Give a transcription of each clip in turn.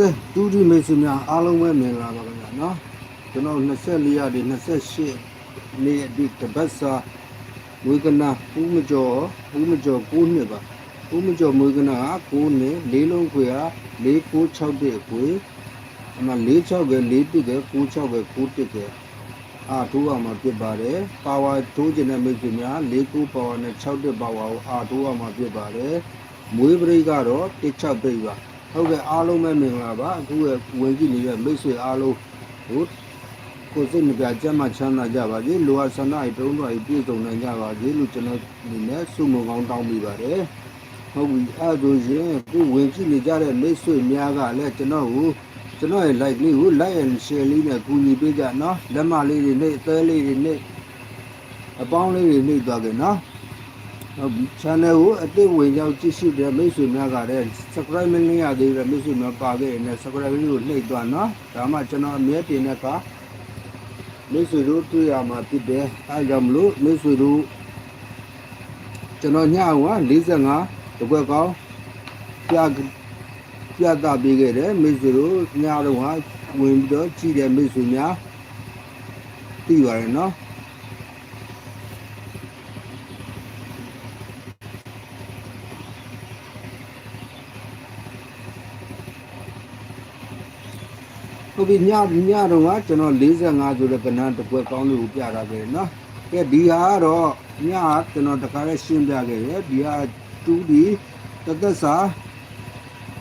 ကဲတူဒီမိတ်ဆွေများအားလုံးပဲမင်္ဂလာပါခင်ဗျာနော်ကျွန်တော်24ရက်ဒီ28နေ့ဒီတပတ်စာမွေးကနာဦးမကျော်ဦးမကျော်9နှစ်ပါဦးမကျော်မွေးကနာ9နှစ်လေးလုံးခွေဟာ496တဲ့ခွေအမ46က4တစ်က96က9တစ်ကအာထိုးအောင်မှာဖြစ်ပါတယ်ပါဝါထိုးခြင်းတဲ့မိတ်ဆွေများ49ပါဝါနဲ့6တစ်ပါဝါကိုအာထိုးအောင်မှာဖြစ်ပါတယ်မွေးပရိတ်ကတော့16ပိတ်ပါ ဟုတ်ကဲ့အားလုံးပဲမင်္ဂလာပါအခုရဲ့ဝင်ကြည့်နေတဲ့မိတ်ဆွေအားလုံးဟိုကိုယ်စိတ်မပြတ်ကြမ်းမှချမ်းသာကြပါစေလိုအပ်ဆန္ဒအတုံးတော်ပြည့်စုံနိုင်ကြပါစေလို့ကျွန်တော်ဒီနဲ့ဆုမွန်ကောင်းတောင်းပေးပါတယ်ဟုတ်ပြီအဲ့ဒါဆိုရင်ခုဝင်ကြည့်နေကြတဲ့မိတ်ဆွေများကလည်းကျွန်တော်ကိုကျွန်တော်ရဲ့ like လေးကို like and share လေးနဲ့ကူညီပေးကြနော်လက်မလေးတွေနဲ့အသေးလေးတွေနဲ့အပေါင်းလေးတွေနှိပ်သွားကြနော်ဟုတ်ပြီ channel ကိုအသိဝင်ရောက်ကြည့်ရှုတဲ့မိတ်ဆွေများကလည်း subscribe မလုပ်ရသေးတဲ့မိတ်ဆွေများပါခဲ့ရင်လည်း subscribe လေးကိုနှိပ်သွားနော်ဒါမှကျွန်တော်အမြဲတင်တဲ့အခါမိတ်ဆွေတို့တွေ့ရမှာဖြစ်တယ်အဲဒါကြောင့်မလို့မိတ်ဆွေတို့ကျွန်တော်ညအောင်က45တကွက်ကောင်းပြပြတာပေးခဲ့တယ်မိတ်ဆွေတို့ညတော့ကဝင်ပြီးတော့ကြည့်တဲ့မိတ်ဆွေများသိပါတယ်နော် ဟုတ်ပြီညညတော့ကကျွန်တော်45ဆိုတဲ့ကဏ္ဍတစ်ခွက်ကောင်းလို့ပြတာခဲ့နော်ကဲဒီဟာကတော့ညကျွန်တော်တခါလေးရှင်းပြခဲ့ရဒီဟာ 2D တသက်စာ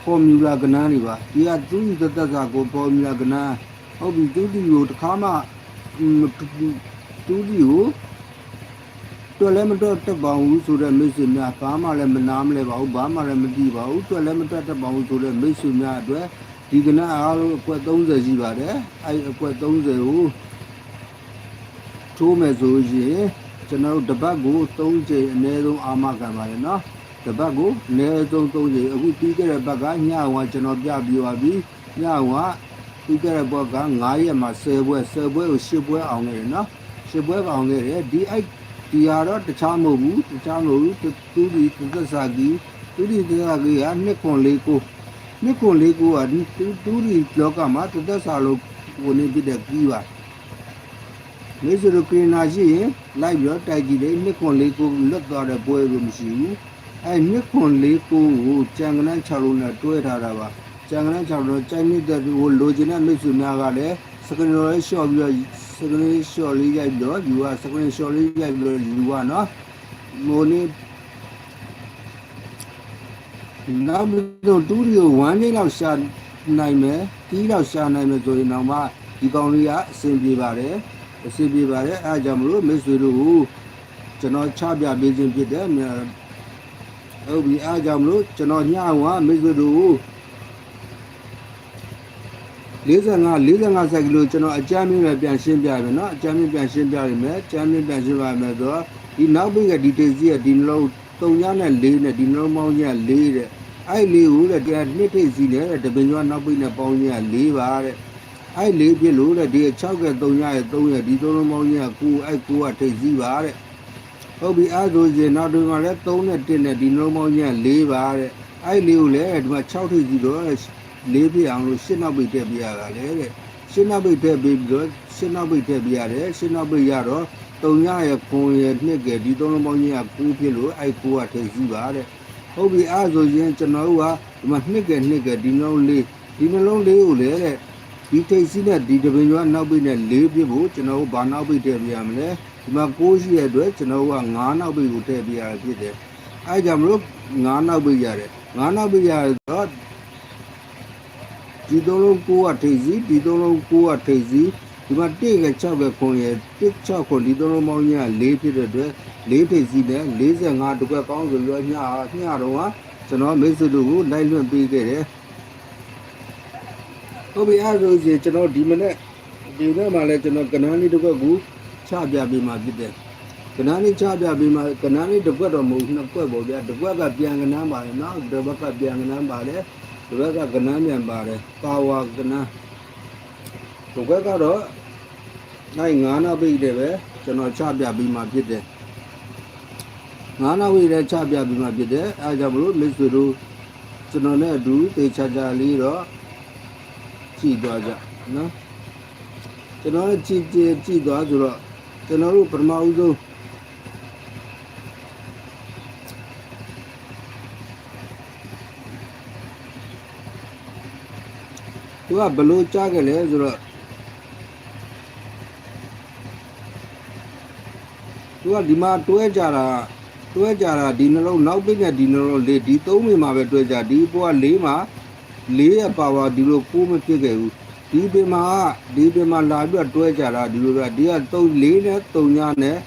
formula ကဏ္ဍတွေပါဒီဟာ 2D တသက်စာကို formula ကဏ္ဍဟုတ်ပြီ 2D ကိုတခါမှ 2D ကိုတော်လည်းမတော်တက်ပါဘူးဆိုတဲ့မိတ်ဆွေများဘာမှလည်းမနာမလဲပါဘူးဘာမှလည်းမသိပါဘူးတော်လည်းမတက်တက်ပါဘူးဆိုတဲ့မိတ်ဆွေများအတွက် ဒီကနေ့အားလုံးအကွက်30ရှိပါတယ်အဲ့အကွက်30ကိုထိုးမယ်ဆိုရင်ကျွန်တော်တို့တပတ်ကို3ချိန်အနည်းဆုံးအာမခံပါတယ်နော်တပတ်ကိုအနည်းဆုံး3ချိန်အခုပြီးခဲ့တဲ့ဘက်ကညဝါကျွန်တော်ပြပြပါပြီညဝါပြီးခဲ့တဲ့ဘက်က9ရက်မှာ10ပွဲ10ပွဲကို10ပွဲအောင်ခဲ့တယ်နော်10ပွဲအောင်ခဲ့တယ်ဒီအဲ့ဒီဟာတော့တခြားမဟုတ်ဘူးတခြားမဟုတ်ဘူးသူဒီသစ္စာကြီးသူဒီသစ္စာကြီးက နှစ်ခွန်လေးကိုနှစ်ခွန်လေးကိုကဒီသူသူဒီလောကမှာသစ္စာလို့ဝင်နေပြတဲ့ကြီးပါမေဇရကရနာရှိရင်လိုက်ပြီးတော့တိုက်ကြည့်တယ်နှစ်ခွန်လေးကိုလွတ်သွားတဲ့ပွဲလို့မရှိဘူးအဲနှစ်ခွန်လေးကိုကိုကြံကနန်း6လုံးနဲ့တွဲထားတာပါကြံကနန်း6လုံးကြိုက်နေတဲ့ဟိုလိုချင်တဲ့မိတ်ဆွေများကလည်းစကရင်ရောလေးရှော့ပြီးတော့စကရင်ရှော့လေးရိုက်ပြီးတော့ယူကစကရင်ရှော့လေးရိုက်ပြီးတော့ယူကနော်မိုးနေ နောက်ပြီးတော့တူရီကို1နေ့လောက်ရှာနိုင်မယ်တီးလောက်ရှာနိုင်မယ်ဆိုရင်တော့မှဒီကောင်လေးကအဆင်ပြေပါတယ်အဆင်ပြေပါတယ်အဲဒါကြောင့်မလို့မိတ်ဆွေတို့ကိုကျွန်တော်ချပြပေးခြင်းဖြစ်တယ်ဟုတ်ပြီအဲဒါကြောင့်မလို့ကျွန်တော်ညအောင်ကမိတ်ဆွေတို့ကို45 45စက်ကလို့ကျွန်တော်အကြမ်းမြင့်ပဲပြန်ရှင်းပြရမယ်နော်အကြမ်းမြင့်ပြန်ရှင်းပြရမယ်အကြမ်းမြင့်ပြန်ရှင်းပြရမယ်ဆိုတော့ဒီနောက်ပိတ်ကဒီတေစီကဒီနှလုံး3ညနဲ့4နဲ့ဒီနှလုံးပေါင်းည4တဲ့ အဲ့လေးကိုတဲ့တရားနှစ်ထိပ်စီနဲ့တပင်ကျွားနောက်ပိတ်နဲ့ပေါင်းကြီးက4ပါတဲ့အဲ့လေးဖြစ်လို့တဲ့ဒီ6က3ညရဲ့3ရဲ့ဒီသုံးလုံးပေါင်းကြီးက9အဲ့9ကထိပ်စီပါတဲ့ဟုတ်ပြီအဲ့ဆိုရင်နောက်တွင်ကလည်း3နဲ့1နဲ့ဒီနှလုံးပေါင်းကြီးက4ပါတဲ့အဲ့လေးကိုလည်းဒီမှာ6ထိပ်စီတော့လေးပြအောင်လို့ရှင်းနောက်ပိတ်တက်ပြရတာလေတဲ့ရှင်းနောက်ပိတ်တက်ပြီးတော့ရှင်းနောက်ပိတ်တက်ပြရတယ်ရှင်းနောက်ပိတ်ရတော့တုံရရဲ့ခွန်ရဲ့နှစ်ကဒီသုံးလုံးပေါင်းကြီးက9ဖြစ်လို့အဲ့9ကထိပ်စီပါတဲ့ ဟုတ်ပြီအဲ့ဆိုရင်ကျွန်တော်တို့ကဒီမှာနှစ်ကနှစ်ကဒီနှလုံးလေးဒီနှလုံးလေးကိုလေတဲ့ဒီထိပ်စီနဲ့ဒီတပင်ကျွားနောက်ပိတ်နဲ့၄ပြဖို့ကျွန်တော်တို့ဘာနောက်ပိတ်တက်ပြရမလဲဒီမှာ9ရှိရတဲ့အတွက်ကျွန်တော်တို့က9နောက်ပိတ်ကိုတက်ပြရဖြစ်တယ်အဲ့ကြောင့်မလို့9နောက်ပိတ်ရတယ်9နောက်ပိတ်ရတော့ဒီသုံးလုံး9ကထိပ်စီဒီသုံးလုံး9ကထိပ်စီ ဒီမှာ1က6ပဲခွန်ရဲ့1 6ခွန်ဒီသုံးလုံးပေါင်းကြီးက4ဖြစ်တဲ့အတွက်4ထိပ်စီနဲ့45တကွက်ပေါင်းဆိုပြီးတော့ညညတော့ကကျွန်တော်မိတ်ဆွေတို့ကိုလိုက်လွှင့်ပေးခဲ့တယ်ဟုတ်ပြီအဲ့ဒါဆိုရင်ကျွန်တော်ဒီမနေ့ဒီနေ့မှလည်းကျွန်တော်ကနန်းလေးတစ်ခွက်ကိုချပြပေးမှဖြစ်တယ်ကနန်းလေးချပြပေးမှကနန်းလေးတစ်ခွက်တော့မဟုတ်နှစ်ခွက်ပေါ့ဗျာတစ်ခွက်ကပြန်ကနန်းပါလေနော်တစ်ခွက်ကပြန်ကနန်းပါလေဒီဘက်ကကနန်းမြန်ပါတယ်ပါဝါကနန်းဒီဘက်ကတော့ နိုင်9နောက်ပိတ်တယ်ပဲကျွန်တော်ချပြပြီးမှဖြစ်တယ်9နောက်ပိတ်လည်းချပြပြီးမှဖြစ်တယ်အဲဒါကြောင့်မလို့မိတ်ဆွေတို့ကျွန်တော်နဲ့အတူတေချာချာလေးတော့ကြည့်သွားကြနော်ကျွန်တော်လည်းကြည့်ကြည့်ကြည့်သွားဆိုတော့ကျွန်တော်တို့ပထမဦးဆုံးသူကဘလို့ကြားခဲ့လဲဆိုတော့ သူကဒီမှာတွဲကြတာတွဲကြတာဒီနှလုံးနောက်ပိနဲ့ဒီနှလုံးလေးဒီသုံးမိမှာပဲတွဲကြဒီဘောကလေးမှာလေးရပါဝါဒီလိုကိုးမဖြစ်ခဲ့ဘူးဒီပင်မှာဒီပင်မှာလာပြီးတော့တွဲကြတာဒီလိုပဲဒီကသုံးလေးနဲ့သုံးညနဲ့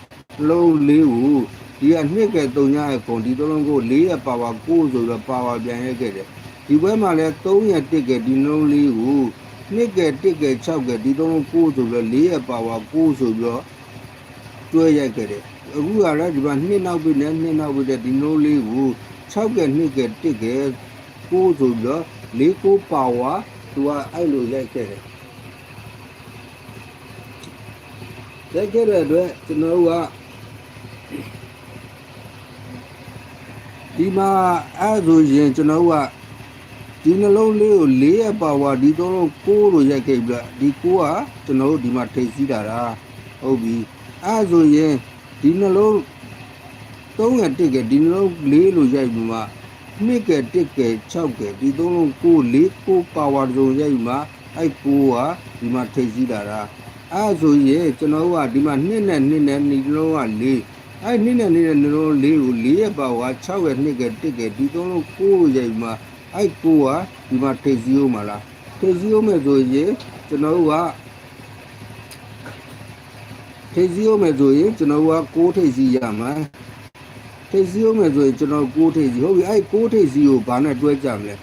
လုံးလေးကိုဒီကနှစ်ကဲသုံးညရဲ့ပုံဒီသုံးလုံးကိုလေးရပါဝါကိုးဆိုတော့ပါဝါပြန်ရဲခဲ့တယ်ဒီဘက်မှာလည်း3ရက်တစ်ကဲဒီနှလုံးလေးကိုနှစ်ကဲတစ်ကဲ6ကဲဒီသုံးလုံးကိုးဆိုတော့လေးရပါဝါကိုးဆိုပြီးတော့တွဲရိုက်ခဲ့တယ် အခုကတော့ဒီမှာနှစ်နောက်ပြီနဲ့နှစ်နောက်ပြီတဲ့ဒီနိုးလေးကို6ကဲ2ကဲ1ကဲ9ဆိုပြီးတော့၄9ပါဝါသူကအဲ့လိုရိုက်ခဲ့တယ်ရိုက်ခဲ့တဲ့အတွက်ကျွန်တော်တို့ကဒီမှာအဲ့ဆိုရင်ကျွန်တော်တို့ကဒီနှလုံးလေးကို၄ရပါဝါဒီသုံးလုံး9လို့ရိုက်ခဲ့ပြီးတော့ဒီ9ကကျွန်တော်တို့ဒီမှာထိတ်စီးတာလားဟုတ်ပြီအဲ့ဆိုရင် ဒီနှလုံး3က1ကဒီနှလုံး4လို့ရိုက်ပြီးမှ2က1က6ကဒီသုံးလုံး9 4 9ပါဝါစုံရိုက်ပြီးမှအဲ့9ကဒီမှာထိတ်စီးလာတာအဲ့ဆိုရင်ကျွန်တော်ကဒီမှာ2နဲ့2နဲ့ဒီနှလုံးက4အဲ့2နဲ့2နဲ့နှလုံး4ကို4ရဲ့ပါဝါ6ရဲ့2က1ကဒီသုံးလုံး9လို့ရိုက်ပြီးမှအဲ့9ကဒီမှာထိတ်စီးဦးမှာလားထိတ်စီးဦးမယ်ဆိုရင်ကျွန်တော်က ထိပ်စီးအောင်မယ်ဆိုရင်ကျွန်တော်က6ထိပ်စီးရမှာထိပ်စီးအောင်မယ်ဆိုရင်ကျွန်တော်6ထိပ်စီးဟုတ်ပြီအဲ့6ထိပ်စီးကိုဘာနဲ့တွဲကြမလဲ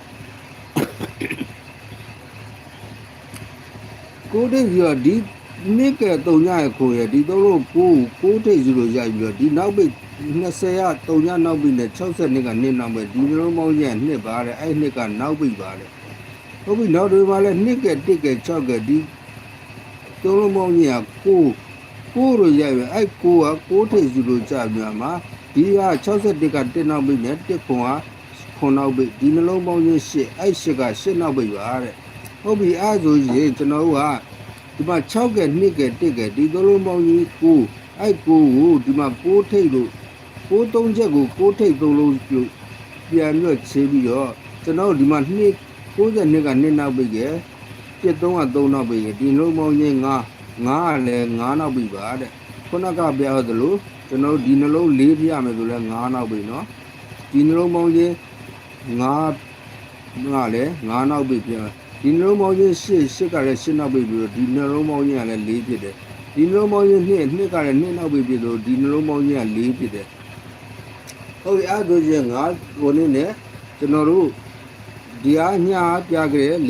6ထိပ်စီးကဒီနိကဲ3ညရဲ့ခိုးရဒီသုံးလို့6 6ထိပ်စီးလို့ရိုက်ပြီးတော့ဒီနောက်ပိတ်20ရ3ညနောက်ပိတ်နဲ့60နှစ်ကနှစ်နောက်ပိတ်ဒီလိုမောင်းရဲ့နှစ်ပါတဲ့အဲ့နှစ်ကနောက်ပိတ်ပါတဲ့ဟုတ်ပြီနောက်တွေမှာလဲနှစ်ကဲ1ကဲ6ကဲဒီသုံးလုံးမောင်းကြီးက9 ကိုလိုရိုက်ပဲအဲ့ကိုက6ထိပ်စီလိုကြာပြန်မှာဒီက61က1နောက်ပိတ်နဲ့1ခွန်က9နောက်ပိတ်ဒီနှလုံးပေါင်းချင်း8အဲ့8က8နောက်ပိတ်ပါတဲ့ဟုတ်ပြီအဲ့ဆိုရင်ကျွန်တော်တို့ကဒီမှာ6က2က1ကဒီသုံးလုံးပေါင်းကြီး9အဲ့9ကိုဒီမှာ6ထိပ်လို့6သုံးချက်ကို6ထိပ်သုံးလုံးပြုတ်ပြန်ပြီးတော့ခြေပြီးတော့ကျွန်တော်တို့ဒီမှာ2 62က2နောက်ပိတ်ရဲ့73က3နောက်ပိတ်ရဲ့ဒီနှလုံးပေါင်းချင်း9 ငါးကလည်းငါးနောက်ပြီပါတဲ့ခုနကပြောသလိုကျွန်တော်ဒီနှလုံးလေးပြရမယ်ဆိုလဲငါးနောက်ပြီနော်ဒီနှလုံးပေါင်းချင်းငါးကလည်းငါးနောက်ပြီပြန်ဒီနှလုံးပေါင်းချင်းရှစ်ရှစ်ကလည်းရှစ်နောက်ပြီပြီးတော့ဒီနှလုံးပေါင်းချင်းကလည်းလေးဖြစ်တယ်ဒီနှလုံးပေါင်းချင်းနှစ်နှစ်ကလည်းနှစ်နောက်ပြီပြီးတော့ဒီနှလုံးပေါင်းချင်းကလေးဖြစ်တယ်ဟုတ်ပြီအဲ့ဒါဆိုရင်ငါးဟိုနေ့နဲ့ကျွန်တော်တို့ဒီအားညာပြခဲ့45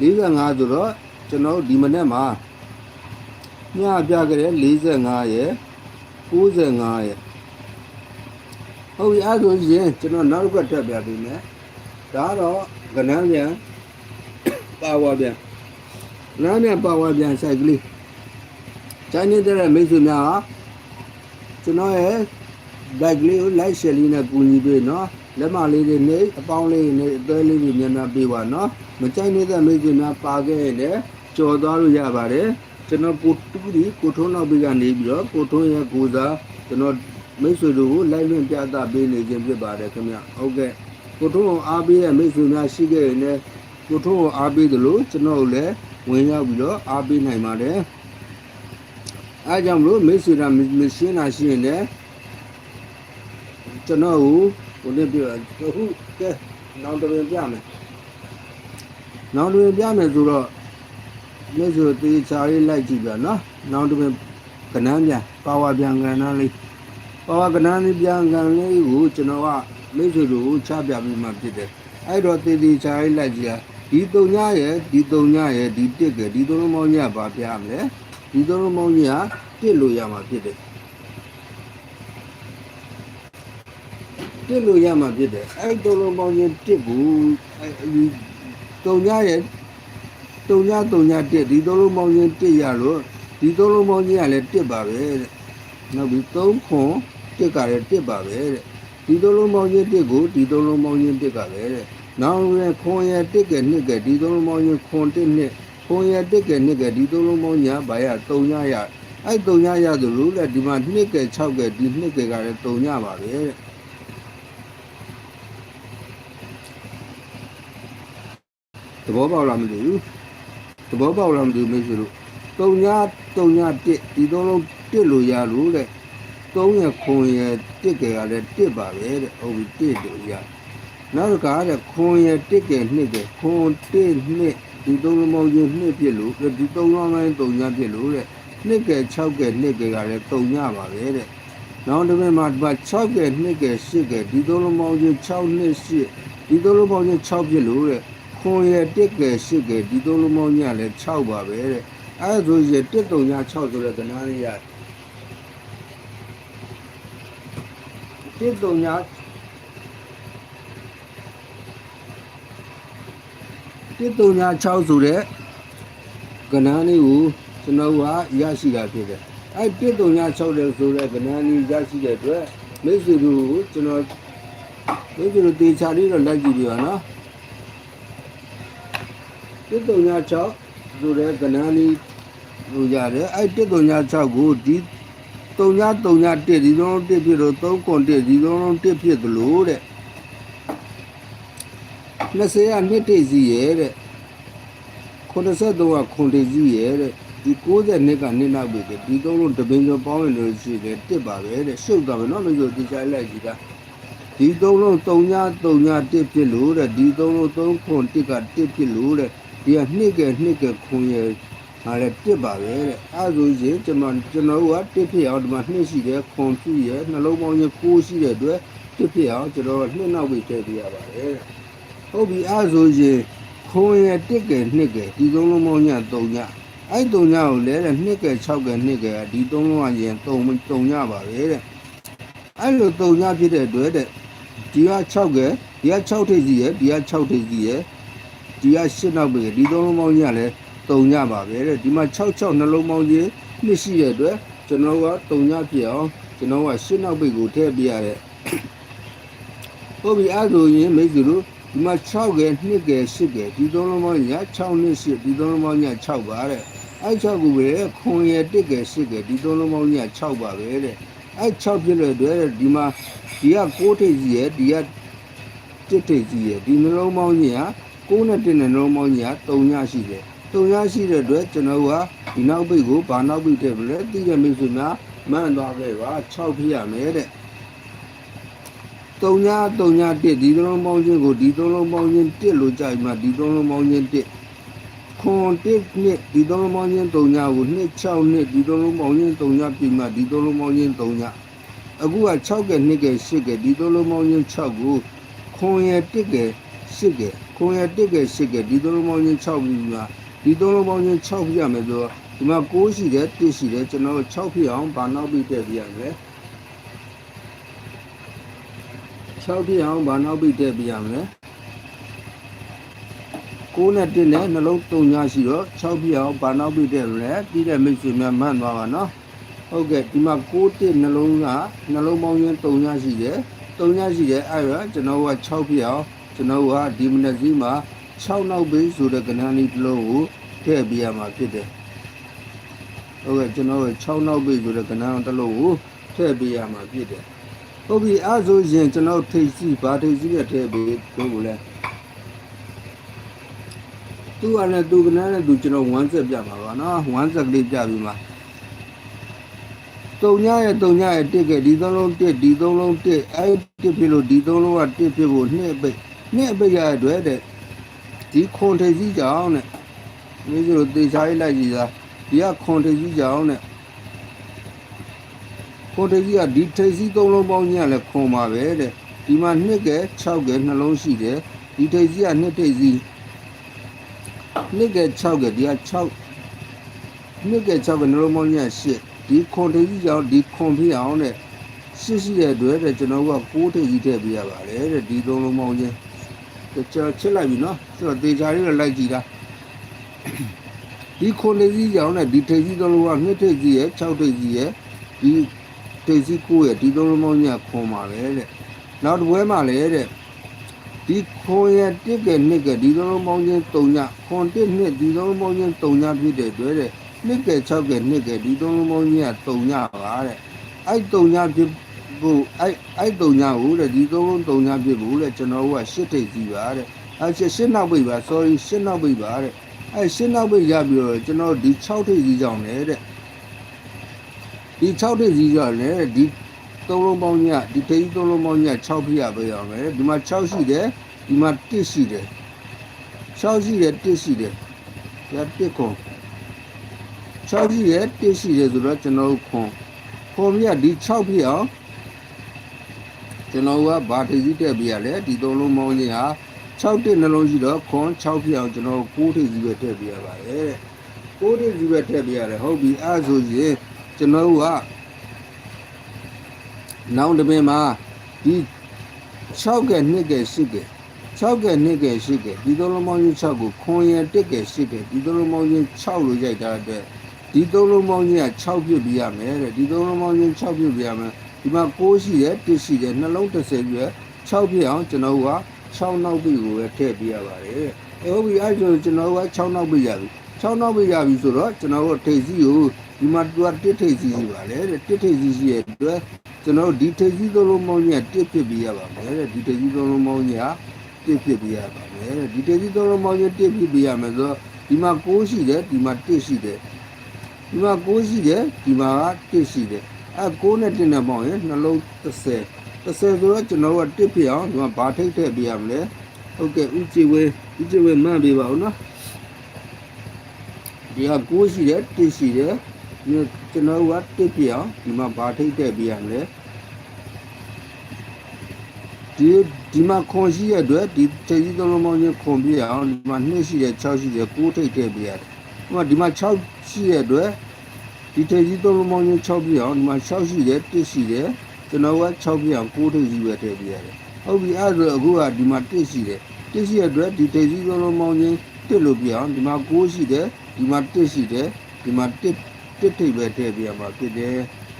45ဆိုတော့ကျွန်တော်ဒီမနေ့မှာ ညပြခဲ့တဲ့45ရဲ့95ရဲ့ဟုတ်ပြီအဲ့ဆိုရင်ကျွန်တော်နောက်တစ်ခါထပ်ပြပေးမယ်ဒါတော့ကဏ္ဍပြန်ပါဝါပြန်ကဏ္ဍပြန်ပါဝါပြန်ဆိုင်ကလေးကျန်နေတဲ့မိတ်ဆွေများဟာကျွန်တော်ရဲ့ like လေးကို like share လေးနဲ့ကူညီပေးနော်လက်မလေးတွေနေအပေါင်းလေးတွေနေအသေးလေးတွေများများပေးပါနော်မကြိုက်နေတဲ့မိတ်ဆွေများပါခဲ့ရင်လည်းကြော်သွားလို့ရပါတယ် ကျွန်တော်ကိုတူးဒီကိုထုံးနောက်ပြီးကနေပြီးတော့ကိုထုံးရဲ့ကိုစားကျွန်တော်မိတ်ဆွေတို့ကိုလိုက်လွင့်ပြသပေးနေခြင်းဖြစ်ပါတယ်ခင်ဗျဟုတ်ကဲ့ကိုထုံးအောင်အားပေးတဲ့မိတ်ဆွေများရှိခဲ့ရင်လည်းကိုထုံးအောင်အားပေးသလိုကျွန်တော်လည်းဝင်ရောက်ပြီးတော့အားပေးနိုင်ပါတယ်အဲကြောင့်မလို့မိတ်ဆွေများမရှင်းတာရှိရင်လည်းကျွန်တော်ကိုကိုလည်းပြောအခုကဲနောက်တစ်ပြင်ပြမယ်နောက်တစ်ပြင်ပြမယ်ဆိုတော့ လက်ဆိုတေချာလေးလိုက်ကြည့်ပြနော်နောက်တစ်ပြင်ကနန်းပြန်ပါဝါပြန်ကနန်းလေးပါဝါကနန်းလေးပြန်ကနန်းလေးကိုကျွန်တော်ကမိတ်ဆွေတို့ကိုချပြပြီးမှဖြစ်တယ်အဲ့တော့တေတေချာလေးလိုက်ကြည့်ဒီတုံညရဲ့ဒီတုံညရဲ့ဒီတစ်ကဒီသုံးလုံးမောင်းညဘာပြမလဲဒီသုံးလုံးမောင်းညတစ်လို့ရမှာဖြစ်တယ်တစ်လို့ရမှာဖြစ်တယ်အဲ့သုံးလုံးမောင်းညတစ်ကိုအဲ့တုံညရဲ့ တုံညတုံညတစ်ဒီသုံးလုံးမောင်းညတစ်ရလို့ဒီသုံးလုံးမောင်းညကလည်းတစ်ပါပဲတဲ့နောက်ပြီးသုံးခွန်တစ်ကလည်းတစ်ပါပဲတဲ့ဒီသုံးလုံးမောင်းညတစ်ကိုဒီသုံးလုံးမောင်းညတစ်ကပဲတဲ့နောက်လည်းခွန်ရတစ်ကနှစ်ကဒီသုံးလုံးပေါင်းရင်ခွန်တစ်နှစ်ခွန်ရတစ်ကနှစ်ကဒီသုံးလုံးပေါင်းညာဘာရ3ညရအဲ့3ညရဆိုလို့လေဒီမှာနှစ်က6ကဒီနှစ်ကကလည်း3ညပါပဲတဲ့သဘောပေါက်လားမသိဘူး သဘောပေါက်လားမသိဘူးမိတ်ဆွေတို့3ည3ညတစ်ဒီသုံးလုံးတစ်လို့ရလို့တဲ့3ရခွန်ရတစ်ကကလည်းတစ်ပါပဲတဲ့ဟုတ်ပြီတစ်လို့ရနောက်တစ်ခါတဲ့ခွန်ရတစ်ကဲနှစ်ကဲခွန်တစ်နှစ်ဒီသုံးလုံးပေါင်းချင်းနှစ်ပြစ်လို့ဒီသုံးလုံးပိုင်း၃ညပြစ်လို့တဲ့နှစ်ကဲ6ကဲနှစ်ကဲကလည်း၃ညပါပဲတဲ့နောက်တစ်ပတ်မှာဒီမှာ6ကဲနှစ်ကဲ8ကဲဒီသုံးလုံးပေါင်းချင်း6နှစ်8ဒီသုံးလုံးပေါင်းချင်း6ပြစ်လို့တဲ့ ခွန်ရတစ်ကဲ8ကဲဒီသုံးလုံးပေါင်းညလည်း6ပါပဲတဲ့အဲဒါဆိုရင်1 3ည6ဆိုတဲ့ကဏ္ဍလေးရ1 3ည136ဆိုတဲ့ကဏ္ဍလေးကိုကျွန်တော်ကရရှိတာဖြစ်တယ်။အဲ136တဲ့ဆိုတဲ့ကဏ္ဍလေးရရှိတဲ့အတွက်မိတ်ဆွေတို့ကိုကျွန်တော်မိတ်ဆွေတို့တေချာလေးတော့လိုက်ကြည့်ပြပါနော်။ 136ဆိုတဲ့ကဏ္ဍလေးဟိုရတယ်အဲ136ကိုဒီ3931ဒီလုံး1ဖြစ်လို့3ခွန်1ဒီလုံး1ဖြစ်သလိုတဲ့20ကနှစ်တိတ်စီရဲ့တဲ့83ကခွန်တိတ်စီရဲ့တဲ့ဒီ60နှစ်ကနှစ်နောက်ပြီတဲ့ဒီသုံးလုံးတပင်းကျော်ပေါင်းရင်လို့ရှိတယ်တစ်ပါပဲတဲ့ရှုပ်တာပဲเนาะလို့ဆိုဒီချိုင်လိုက်ကြည့်တာဒီသုံးလုံး3ည3ညတစ်ဖြစ်လို့တဲ့ဒီသုံးလုံး3ခွန်တစ်ကတစ်ဖြစ်လို့တဲ့ ဒီကနှစ်ကနှစ်ကခွန်ရဲ့ဟာလေတစ်ပါပဲတဲ့အဲဆိုရင်ကျွန်တော်ကျွန်တော်ကတစ်ဖြစ်အောင်ဒီမှာနှစ်ရှိတယ်ခွန်ဖြစ်ရဲ့နှလုံးပေါင်းချင်း6ရှိတဲ့အတွက်တစ်ဖြစ်အောင်ကျွန်တော်နှစ်နောက်ပြီထည့်ပြရပါတယ်တဲ့ဟုတ်ပြီအဲ့ဆိုရင်ခွန်ရတစ်ကဲနှစ်ကဲဒီသုံးလုံးပေါင်းည3ညအဲ့3ညကိုလဲတဲ့နှစ်ကဲ6ကဲနှစ်ကဲဒီသုံးလုံးကရင်3 3ညပါပဲတဲ့အဲ့လို3ညဖြစ်တဲ့အတွက်တဲ့ဒီက6ကဲဒီက6ထိပ်စီရယ်ဒီက6ထိပ်စီရယ် ဒီက8နောက်ပဲဒီသုံးလုံးပေါင်းညလဲ3ညပါပဲတဲ့ဒီမှာ6 6နှလုံးပေါင်းကြီးနှစ်ရှိတဲ့အတွက်ကျွန်တော်က3ညဖြစ်အောင်ကျွန်တော်က8နောက်ပိတ်ကိုထည့်ပြရတဲ့ဟုတ်ပြီအဲ့ဆိုရင်မိတ်ဆွေတို့ဒီမှာ6ကဲ2ကဲ8ကဲဒီသုံးလုံးပေါင်းည6နဲ့8ဒီသုံးလုံးပေါင်းည6ပါတဲ့အဲ့6ခုပဲခွန်ရ1ကဲ8ကဲဒီသုံးလုံးပေါင်းည6ပါပဲတဲ့အဲ့6ဖြစ်တဲ့အတွက်ဒီမှာဒီက6ထိပ်ကြီးရယ်ဒီက1ထိပ်ကြီးရယ်ဒီနှလုံးပေါင်းည 9နဲ့1နဲ့နှလုံးပေါင်းည3ညရှိတယ်3ညရှိတဲ့အတွက်ကျွန်တော်ကဒီနောက်ပိတ်ကိုဘာနောက်ပိတ်တဲ့ဘလဲသိတဲ့မိတ်ဆွေများမှန်သွားခဲ့ပါ6ဖြစ်ရမယ်တဲ့တုံညာတုံညာတစ်ဒီသုံးလုံးပေါင်းချင်းကိုဒီသုံးလုံးပေါင်းချင်းတစ်လို့ကြိုက်မှဒီသုံးလုံးပေါင်းချင်းတစ်ခွန်တစ်နှစ်ဒီသုံးလုံးပေါင်းချင်းတုံညာကိုနှစ်6နှစ်ဒီသုံးလုံးပေါင်းချင်းတုံညာပြင်မှဒီသုံးလုံးပေါင်းချင်းတုံညာအခုက6ကဲ2ကဲ8ကဲဒီသုံးလုံးပေါင်းချင်း6ကိုခွန်ရတစ်ကဲ8ကဲ ခွန်ရတစ်ကဲ8ကဲဒီသုံးလုံးပေါင်းချင်း6ပြီးမှဒီသုံးလုံးပေါင်းချင်း6ပြရမယ်ဆိုတော့ဒီမှာ9ရှိတယ်1ရှိတယ်ကျွန်တော်6ပြအောင်ဘာနောက်ပြီးထည့်ပြရမလဲ6ပြအောင်ဘာနောက်ပိတ်တက်ပြရမလဲ9နဲ့1နဲ့နှလုံး3ညရှိတော့6ပြအောင်ဘာနောက်ပိတ်တက်လဲပြီးတဲ့မိတ်ဆွေများမှတ်သွားပါနော်ဟုတ်ကဲ့ဒီမှာ9တစ်နှလုံးကနှလုံးပေါင်းရင်း3ညရှိတယ်3ညရှိတယ်အဲ့တော့ကျွန်တော်က6ပြအောင် ကျွန်တော်ကဒီမနက်စီးမှာ6နောက်ပိတ်ဆိုတဲ့ကဏ္ဍလေးတစ်လုံးကိုထည့်ပြရမှာဖြစ်တယ်ဟုတ်ကဲ့ကျွန်တော်က6နောက်ပိတ်ဆိုတဲ့ကဏ္ဍတစ်လုံးကိုထည့်ပြရမှာဖြစ်တယ်ဟုတ်ပြီအဲဆိုရင်ကျွန်တော်ထိတ်စီဘာထိတ်စီရဲ့ထဲပေးကိုကိုလဲသူကလည်းသူကနန်းနဲ့သူကျွန်တော်ဝမ်းဆက်ပြပါပါနော်ဝမ်းဆက်ကလေးပြပြီးမှတုံညရဲ့တုံညရဲ့တစ်ကဒီသုံးလုံးတစ်ဒီသုံးလုံးတစ်အဲတစ်ဖြစ်လို့ဒီသုံးလုံးကတစ်ဖြစ်ဖို့နှစ်ပိတ် နှစ်ပိတ်ရတဲ့အတွက်တဲ့ဒီခွန်ထိတ်စီကြောင်းတဲ့ဒီလိုတေချာရေးလိုက်ကြည့်သားဒီကခွန်ထိတ်စီကြောင်းတဲ့ကိုတကြီးကဒီထိပ်စီးသုံးလုံးပေါင်းညလည်းခွန်ပါပဲတဲ့ဒီမှာနှစ်ကဲ6ကဲနှလုံးရှိတယ်ဒီထိပ်စီးကနှစ်ထိပ်စီးနှစ်ကဲ6ကဲဒီက6နှစ်ကဲ6ကဲနှလုံးပေါင်းည8ဒီခွန်ထိပ်စီးကြောင့်ဒီခွန်ပြအောင်တဲ့ရှိရှိတဲ့အတွက်တဲ့ကျွန်တော်က6ထိပ်စီးထည့်ပြရပါတယ်တဲ့ဒီသုံးလုံးပေါင်းချင်း ကျွန်တော်ချစ်လိုက်ပြီနော်ဆိုတော့တေချာလေးတော့လိုက်ကြည့်တာဒီခွန်ထိပ်စီးကြောင့်တဲ့ဒီထိပ်စီးသုံးလုံးကနှစ်ထိပ်စီးရဲ့6ထိပ်စီးရဲ့ဒီတိတ်စီကိုရဲ့ဒီသုံးလုံးပေါင်းညခွန်ပါပဲတဲ့နောက်တစ်ပွဲမှာလည်းတဲ့ဒီခွန်ရတစ်ကနှစ်ကဒီသုံးလုံးပေါင်းချင်း3ညခွန်တစ်နှစ်ဒီသုံးလုံးပေါင်းချင်း3ညဖြစ်တဲ့တွေ့တဲ့နှစ်က6ကနှစ်ကဒီသုံးလုံးပေါင်းချင်းက3ညပါတဲ့အဲ့3ညဖြစ် ဖို့အဲ့အဲ့3ညကိုတဲ့ဒီသုံးလုံး3ညဖြစ်ဖို့တဲ့ကျွန်တော်တို့က8ထိပ်စီပါတဲ့အဲ့ရှစ်နောက်ပိတ်ပါ sorry ရှစ်နောက်ပိတ်ပါတဲ့အဲ့ရှစ်နောက်ပိတ်ရပြီးတော့ကျွန်တော်ဒီ6ထိပ်စီကြောင်းလေတဲ့ဒီ6ထိပ်စီကြောင်းလေဒီသုံးလုံးပေါင်းညဒီထိပ်သုံးလုံးပေါင်းည6ပြရပေးရမယ်ဒီမှာ6ရှိတယ်ဒီမှာ1ရှိတယ်6ရှိတယ်1ရှိတယ်ဒါ1ခွန်6ရှိတယ်1ရှိတယ်ဆိုတော့ကျွန်တော်ခွန်ခွန်ပြဒီ6ပြအောင် ကျွန်တော်ကဘာထိပ်စီတက်ပြရလဲဒီသုံးလုံးပေါင်းညဟာ6တစ်နှလုံးရှိတော့ခွန်6ပြအောင်ကျွန်တော်9ထိပ်စီပဲတက်ပြရပါတယ်9ထိပ်စီပဲတက်ပြရတယ်ဟုတ်ပြီအဲ့ဆိုရင်ကျွန်တော်ကနောက်တစ်ပင်မှာဒီ6ကဲ2ကဲ10ကဲ6ကဲ2ကဲ10ကဲဒီသုံးလုံးပေါင်းချင်း6ကိုခွန်ရ1ကဲ10ကဲဒီသုံးလုံးပေါင်းချင်း6လို့ရိုက်တာတဲ့ဒီသုံးလုံးပေါင်းချင်းက6ပြစ်ပြရမယ်တဲ့ဒီသုံးလုံးပေါင်းချင်း6ပြစ်ပြရမယ် ဒီမှာ6ရှိတယ်1ရှိတယ်နှလုံး30ပြည့်6ပြည့်အောင်ကျွန်တော်က6နောက်ပြီကိုပဲထည့်ပြရပါတယ်အဲဟုတ်ပြီအဲ့ဆိုကျွန်တော်က6နောက်ပြီရပြီ6နောက်ပြီရပြီဆိုတော့ကျွန်တော်တို့ထိပ်စီကိုဒီမှာသူကတစ်ထိပ်စီရှိပါလေတဲ့တစ်ထိပ်စီရှိရဲ့အတွက်ကျွန်တော်တို့ဒီထိပ်ကြီးသုံးလုံးပေါင်းကြီးကတစ်ဖြစ်ပြီးရပါမယ်တဲ့ဒီထိပ်ကြီးသုံးလုံးပေါင်းကြီးကတစ်ဖြစ်ပြီးရပါမယ်တဲ့ဒီထိပ်ကြီးသုံးလုံးပေါင်းကြီးတစ်ဖြစ်ပြီးရမယ်ဆိုတော့ဒီမှာ6ရှိတယ်ဒီမှာ1ရှိတယ်ဒီမှာ6ရှိတယ်ဒီမှာက1ရှိတယ် အဲ6နဲ့1နဲ့ပေါင်းရင်နှလုံး30 30ဆိုတော့ကျွန်တော်ကတစ်ဖြစ်အောင်ဒီမှာဘာထိပ်ထည့်ပြရမလဲဟုတ်ကဲ့ဥကြည်ဝဲဥကြည်ဝဲမှန်ပြပါဦးနော်ဒီက6ရှိတယ်1ရှိတယ်ဒီကျွန်တော်ကတစ်ဖြစ်အောင်ဒီမှာဘာထိပ်ထည့်ပြရမလဲဒီဒီမှာခွန်ရှိရတဲ့အတွက်ဒီတကြီးသုံးလုံးပေါင်းချင်းခွန်ပြရအောင်ဒီမှာ2ရှိတယ်6ရှိတယ်9ထိပ်ထည့်ပြရတယ်။ဒီမှာဒီမှာ6ရှိရတဲ့အတွက် ဒီတကြီးသုံးလုံးပေါင်းချင်း6ပြရအောင်ဒီမှာ6ရှိတယ်1ရှိတယ်ကျွန်တော်က6ပြရအောင်9ထိပ်ကြီးပဲထည့်ပြရတယ်။ဟုတ်ပြီအဲ့ဒါဆိုအခုကဒီမှာ1ရှိတယ်1ရှိရတဲ့အတွက်ဒီတကြီးသုံးလုံးပေါင်းချင်း1လို့ပြအောင်ဒီမှာ9ရှိတယ်ဒီမှာ1ရှိတယ်ဒီမှာ1 1ထိပ်ပဲထည့်ပြရမှာဖြစ်တယ်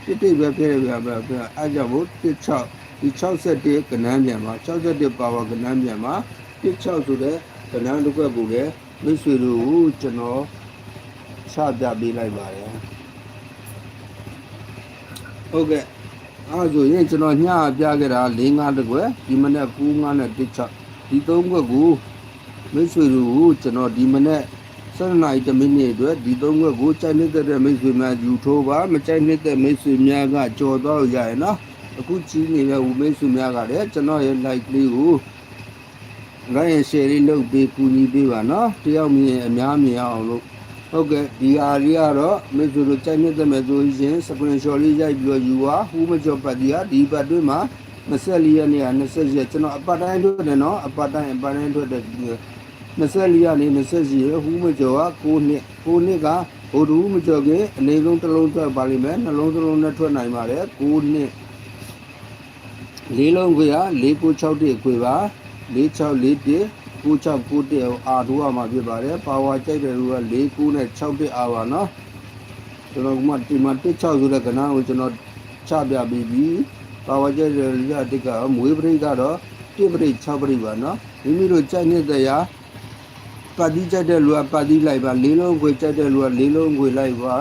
1ထိပ်ပဲထည့်ပြရမှာအဲ့ကြောင့်မို့1 6ဒီ61ကဏ္ဍပြန်မှာ61ပါဝါကဏ္ဍပြန်မှာ16ဆိုတဲ့ကဏ္ဍတစ်ခွက်ကိုလည်းမိတ်ဆွေတို့ကိုကျွန်တော်ချပြပေးလိုက်ပါတယ် ဟုတ်ကဲ့အဲဆိုရင်ကျွန်တော်ညပြခဲ့တာ၄၅တကွက်ဒီမနေ့9 5နဲ့16ဒီ၃ခွက်ကိုမိတ်ဆွေတို့ကိုကျွန်တော်ဒီမနေ့7နာရီ10မိနစ်အတွက်ဒီ၃ခွက်ကိုကြိုက်နေတဲ့မိတ်ဆွေများယူထိုးပါမကြိုက်နေတဲ့မိတ်ဆွေများကကြော်တော့ရရင်နော်အခုကြီးနေတဲ့ဝမိတ်ဆွေများကလည်းကျွန်တော်ရဲ့ like လေးကို like and share လေးလုပ်ပေးကူညီပေးပါနော်တယောက်မြင်အများမြင်အောင်လို့ ဟုတ်ကဲ့ဒီအားလေးကတော့မိတ်ဆွေတို့ကြိုက်နေတဲ့မဲ့ဆိုရင် screenshot လေးရိုက်ပြီးတော့ယူပါဟူးမကျော်ပတ်တီးကဒီပတ်တွင်းမှာ24ရက်နေ့က20ရက်ကျွန်တော်အပတ်တိုင်းထွက်တယ်နော်အပတ်တိုင်းအပတ်တိုင်းထွက်တယ်24ရက်နေ့20ရက်ဟူးမကျော်က9နှစ်9နှစ်ကဘိုလ်ဟူးမကျော်ကအနည်းဆုံးတစ်လုံးထွက်ပါလိမ့်မယ်နှလုံးတစ်လုံးနဲ့ထွက်နိုင်ပါတယ်9နှစ်လေးလုံးခွေက696တိခွေပါ4641 9691အာထိုးရမှာဖြစ်ပါတယ်ပါဝါကြိုက်တဲ့လူက49နဲ့6တိအာပါနော်ကျွန်တော်ကမှဒီမှာ16ဆိုတဲ့ကဏ္ဍကိုကျွန်တော်ချပြပြီးပြီပါဝါကြိုက်တဲ့လူကတိကမွေးပရိကတော့တိပရိ6ပရိပါနော်မိမိတို့ကြိုက်နေတဲ့ရာပါတိကြိုက်တဲ့လူကပါတိလိုက်ပါလေးလုံးခွေကြိုက်တဲ့လူကလေးလုံးခွေလိုက်ပါ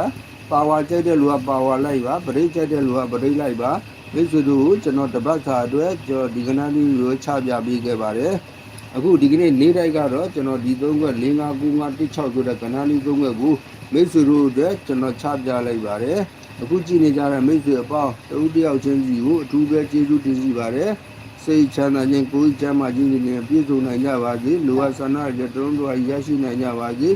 ပါဝါကြိုက်တဲ့လူကပါဝါလိုက်ပါပရိကြိုက်တဲ့လူကပရိလိုက်ပါမိတ်ဆွေတို့ကိုကျွန်တော်တပတ်ခါအတွက်ကျွန်တော်ဒီကနေ့လေးကိုချပြပေးခဲ့ပါတယ် အခုဒီကနေ့နေ့တိုင်းကတော့ကျွန်တော်ဒီသုံးခွက်၄၅9 5 1 6ဆိုတဲ့ကဏ္ဍလေးသုံးခွက်ကိုမိတ်ဆွေတို့အတွက်ကျွန်တော်ချပြလိုက်ပါတယ်အခုကြည့်နေကြတဲ့မိတ်ဆွေအပေါင်းတဦးတယောက်ချင်းစီကိုအထူးပဲကျေးဇူးတင်စီပါတယ်စိတ်ချမ်းသာခြင်းကိုယ်ကျမ်းမာခြင်းတွေနဲ့ပြည့်စုံနိုင်ကြပါစေလူဝဆန္ဒရတုံးတို့ရရှိနိုင်ကြပါစေ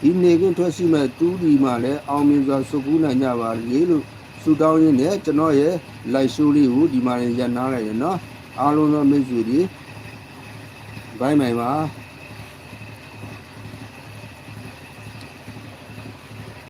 ဒီနေကင်းထွက်ရှိမဲ့တူးဒီမှာလည်းအောင်မြင်စွာစုကူးနိုင်ကြပါလေလို့ဆုတောင်းရင်းနဲ့ကျွန်တော်ရဲ့ live show လေးကိုဒီမှာရန်နာလိုက်ရနော်အားလုံးသောမိတ်ဆွေတွေ ဘိုင်းမိုင်ပါ